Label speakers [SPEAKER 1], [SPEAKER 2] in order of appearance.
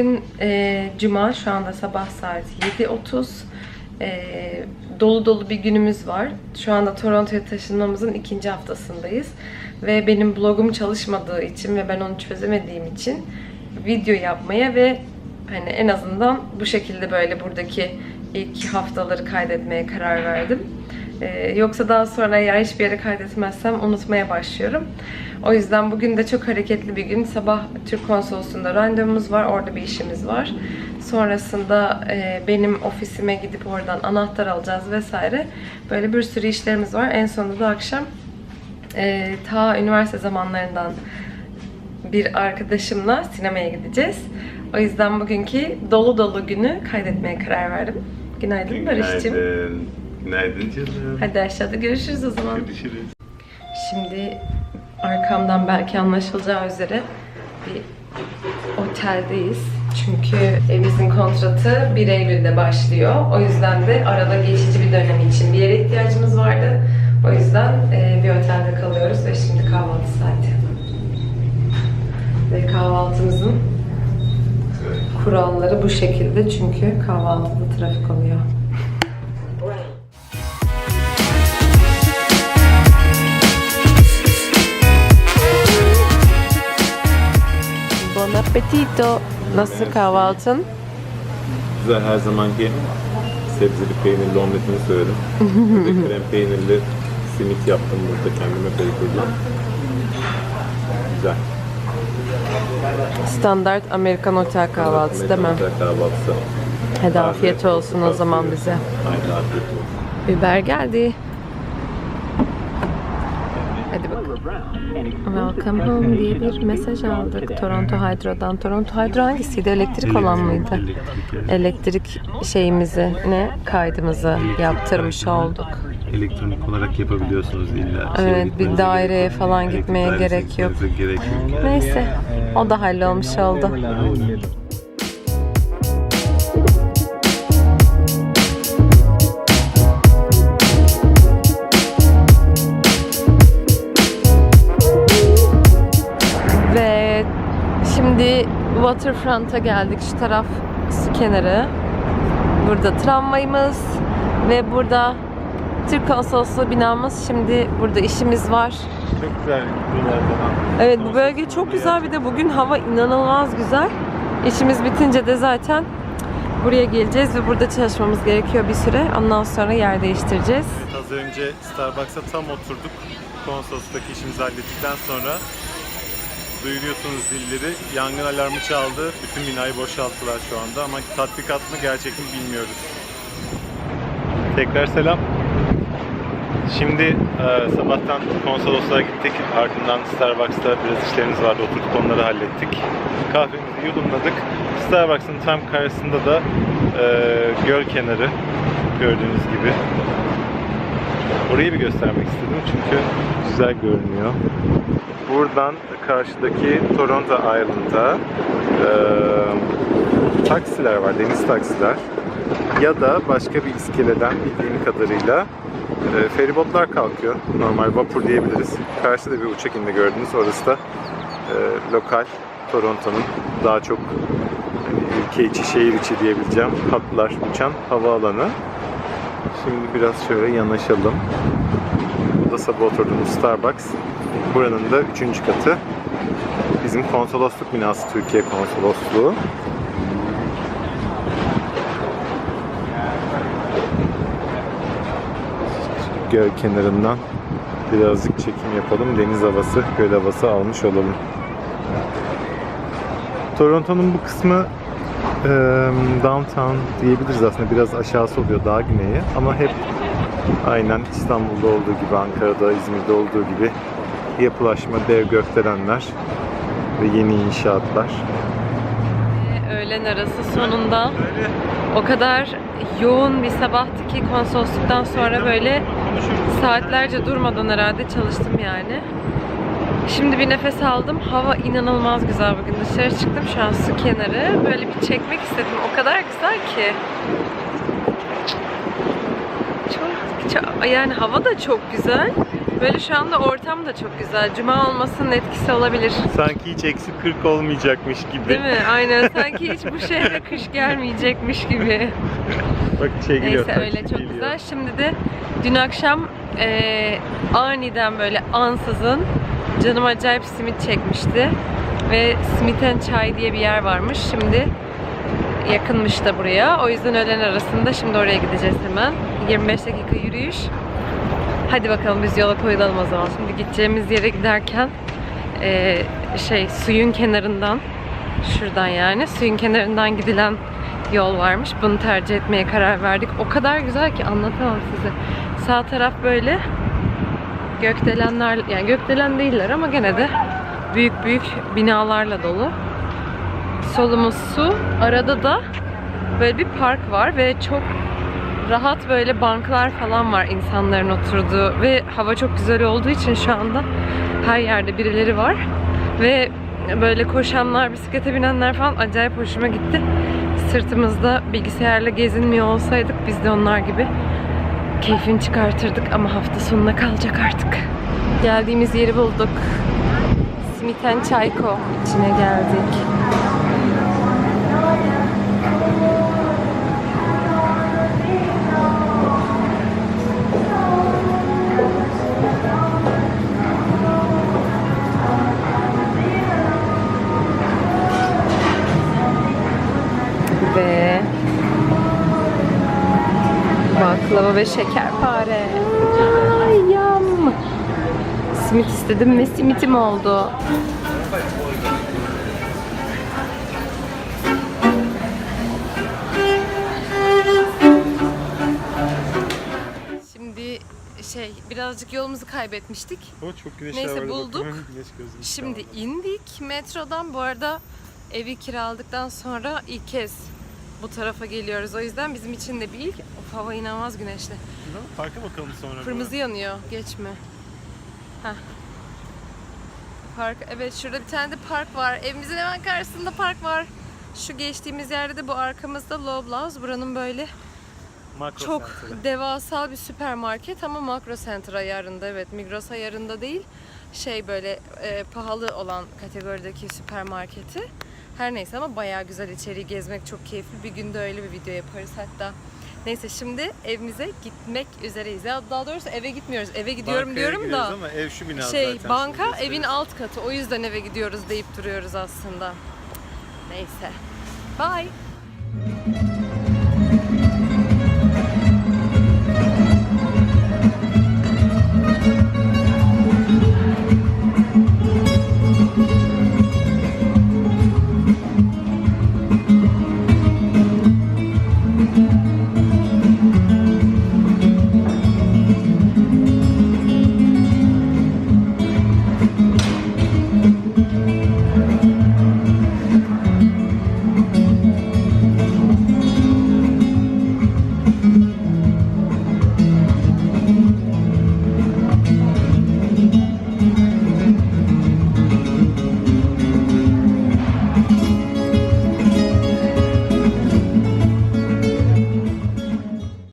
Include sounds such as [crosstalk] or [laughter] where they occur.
[SPEAKER 1] Bugün e, Cuma, şu anda sabah saat 7.30. E, dolu dolu bir günümüz var. Şu anda Toronto'ya taşınmamızın ikinci haftasındayız. Ve benim blogum çalışmadığı için ve ben onu çözemediğim için video yapmaya ve hani en azından bu şekilde böyle buradaki ilk haftaları kaydetmeye karar verdim. Ee, yoksa daha sonra eğer hiçbir yere kaydetmezsem unutmaya başlıyorum. O yüzden bugün de çok hareketli bir gün. Sabah Türk Konsolosluğu'nda randevumuz var. Orada bir işimiz var. Sonrasında e, benim ofisime gidip oradan anahtar alacağız vesaire. Böyle bir sürü işlerimiz var. En sonunda da akşam e, ta üniversite zamanlarından bir arkadaşımla sinemaya gideceğiz. O yüzden bugünkü dolu dolu günü kaydetmeye karar verdim. Günaydın Barış'cığım.
[SPEAKER 2] Günaydın. Canım.
[SPEAKER 1] Hadi aşağıda görüşürüz o zaman.
[SPEAKER 2] Görüşürüz.
[SPEAKER 1] Şimdi arkamdan belki anlaşılacağı üzere bir oteldeyiz. Çünkü evimizin kontratı 1 Eylül'de başlıyor. O yüzden de arada geçici bir dönem için bir yere ihtiyacımız vardı. O yüzden e, bir otelde kalıyoruz ve şimdi kahvaltı saati. Ve kahvaltımızın kuralları bu şekilde çünkü kahvaltıda trafik oluyor. Bon appetito. Nasıl kahvaltın?
[SPEAKER 2] Güzel her zamanki sebzeli peynirli omletini söyledim. Bir de [laughs] krem peynirli simit yaptım burada kendime baker'dan. Güzel.
[SPEAKER 1] Standart Amerikan otel kahvaltısı değil mi?
[SPEAKER 2] Güzel kahvaltısı.
[SPEAKER 1] Hadi afiyet olsun o zaman bize.
[SPEAKER 2] Aynen afiyet olsun.
[SPEAKER 1] Biber geldi. Hadi bakalım. Welcome home diye bir mesaj aldık Toronto Hydro'dan. Toronto Hydro hangisiydi? Elektrik olan mıydı? Elektrik şeyimizi ne kaydımızı yaptırmış olduk.
[SPEAKER 2] Elektronik olarak yapabiliyorsunuz illa.
[SPEAKER 1] Evet, bir daireye falan gitmeye gerek yok. Neyse o da hallolmuş oldu. Waterfront'a geldik. Şu taraf su kenarı. Burada tramvayımız ve burada Türk Konsolosluğu binamız. Şimdi burada işimiz var.
[SPEAKER 2] Çok güzel buralardan.
[SPEAKER 1] Evet bu bölge çok güzel bir de bugün hava inanılmaz güzel. İşimiz bitince de zaten buraya geleceğiz ve burada çalışmamız gerekiyor bir süre. Ondan sonra yer değiştireceğiz.
[SPEAKER 2] Evet, az önce Starbucks'a tam oturduk. Konsolosluk'taki işimizi hallettikten sonra duyuruyorsunuz zilleri. Yangın alarmı çaldı. Bütün binayı boşalttılar şu anda ama tatbikat mı gerçek mi bilmiyoruz. Tekrar selam. Şimdi e, sabahtan konsolosluğa gittik. Ardından Starbucks'ta biraz işlerimiz vardı. Oturduk onları hallettik. Kahvemizi yudumladık. Starbucks'ın tam karşısında da e, göl kenarı gördüğünüz gibi. Orayı bir göstermek istedim çünkü güzel görünüyor. Buradan karşıdaki Toronto Island'a e, taksiler var, deniz taksiler. Ya da başka bir iskeleden bildiğim kadarıyla e, feribotlar kalkıyor. Normal vapur diyebiliriz. Karşıda bir uçak indi gördünüz. Orası da e, lokal Toronto'nun daha çok hani, ülke içi, şehir içi diyebileceğim hatlar uçan havaalanı. Şimdi biraz şöyle yanaşalım. Bu da sabah oturduğumuz Starbucks. Buranın da üçüncü katı. Bizim konsolosluk binası Türkiye konsolosluğu. Göl kenarından birazcık çekim yapalım. Deniz havası, göl havası almış olalım. Toronto'nun bu kısmı e, downtown diyebiliriz aslında biraz aşağısı oluyor daha güneye ama hep aynen İstanbul'da olduğu gibi Ankara'da İzmir'de olduğu gibi yapılaşma dev gökdelenler ve yeni inşaatlar.
[SPEAKER 1] Öğlen arası sonunda o kadar yoğun bir sabahtı ki konsolosluktan sonra böyle saatlerce durmadan herhalde çalıştım yani. Şimdi bir nefes aldım. Hava inanılmaz güzel bugün. Dışarı çıktım şu an su kenarı. Böyle bir çekmek istedim. O kadar güzel ki. Yani hava da çok güzel. Böyle şu anda ortam da çok güzel. Cuma olmasının etkisi olabilir.
[SPEAKER 2] Sanki hiç eksi 40 olmayacakmış gibi.
[SPEAKER 1] Değil mi? Aynen. Sanki hiç bu şehre kış gelmeyecekmiş gibi.
[SPEAKER 2] Bak şey geliyor.
[SPEAKER 1] Neyse öyle çok
[SPEAKER 2] geliyor.
[SPEAKER 1] güzel. Şimdi de dün akşam eee, aniden böyle ansızın canım acayip simit çekmişti. Ve Smith Chai diye bir yer varmış. Şimdi yakınmış da buraya. O yüzden öğlen arasında şimdi oraya gideceğiz hemen. 25 dakika yürüyüş. Hadi bakalım biz yola koyulalım o zaman. Şimdi gideceğimiz yere giderken eee, şey suyun kenarından şuradan yani suyun kenarından gidilen yol varmış. Bunu tercih etmeye karar verdik. O kadar güzel ki anlatamam size. Sağ taraf böyle gökdelenler yani gökdelen değiller ama gene de büyük büyük binalarla dolu. Solumuz su. Arada da böyle bir park var ve çok rahat böyle banklar falan var insanların oturduğu ve hava çok güzel olduğu için şu anda her yerde birileri var ve böyle koşanlar, bisiklete binenler falan acayip hoşuma gitti. Sırtımızda bilgisayarla gezinmiyor olsaydık biz de onlar gibi keyfini çıkartırdık ama hafta sonuna kalacak artık. Geldiğimiz yeri bulduk. Smiten Çayko içine geldik. Ve şekerpare. Ay yam. Simit istedim ve simitim oldu. Şimdi şey birazcık yolumuzu kaybetmiştik.
[SPEAKER 2] O çok güneş
[SPEAKER 1] Neyse, bulduk. Şimdi indik metrodan. Bu arada evi kiraladıktan sonra ilk kez bu tarafa geliyoruz. O yüzden bizim için de bir ilk. Hava inanılmaz güneşli.
[SPEAKER 2] Parka bakalım sonra.
[SPEAKER 1] Kırmızı yanıyor. Geçme. Heh. Park. Evet şurada bir tane de park var. Evimizin hemen karşısında park var. Şu geçtiğimiz yerde de bu arkamızda Loblaws. Buranın böyle
[SPEAKER 2] Makro
[SPEAKER 1] çok
[SPEAKER 2] Center'ı.
[SPEAKER 1] devasal bir süpermarket ama makro center ayarında evet Migros ayarında değil şey böyle e, pahalı olan kategorideki süpermarketi her neyse ama bayağı güzel içeriği gezmek çok keyifli bir günde öyle bir video yaparız hatta neyse şimdi evimize gitmek üzereyiz. Ya daha doğrusu eve gitmiyoruz. Eve gidiyorum
[SPEAKER 2] Bankaya
[SPEAKER 1] diyorum da
[SPEAKER 2] Ama ev şu bina
[SPEAKER 1] şey
[SPEAKER 2] zaten.
[SPEAKER 1] banka
[SPEAKER 2] Şimdi
[SPEAKER 1] evin
[SPEAKER 2] gösteririz.
[SPEAKER 1] alt katı. O yüzden eve gidiyoruz deyip duruyoruz aslında. Neyse. Bye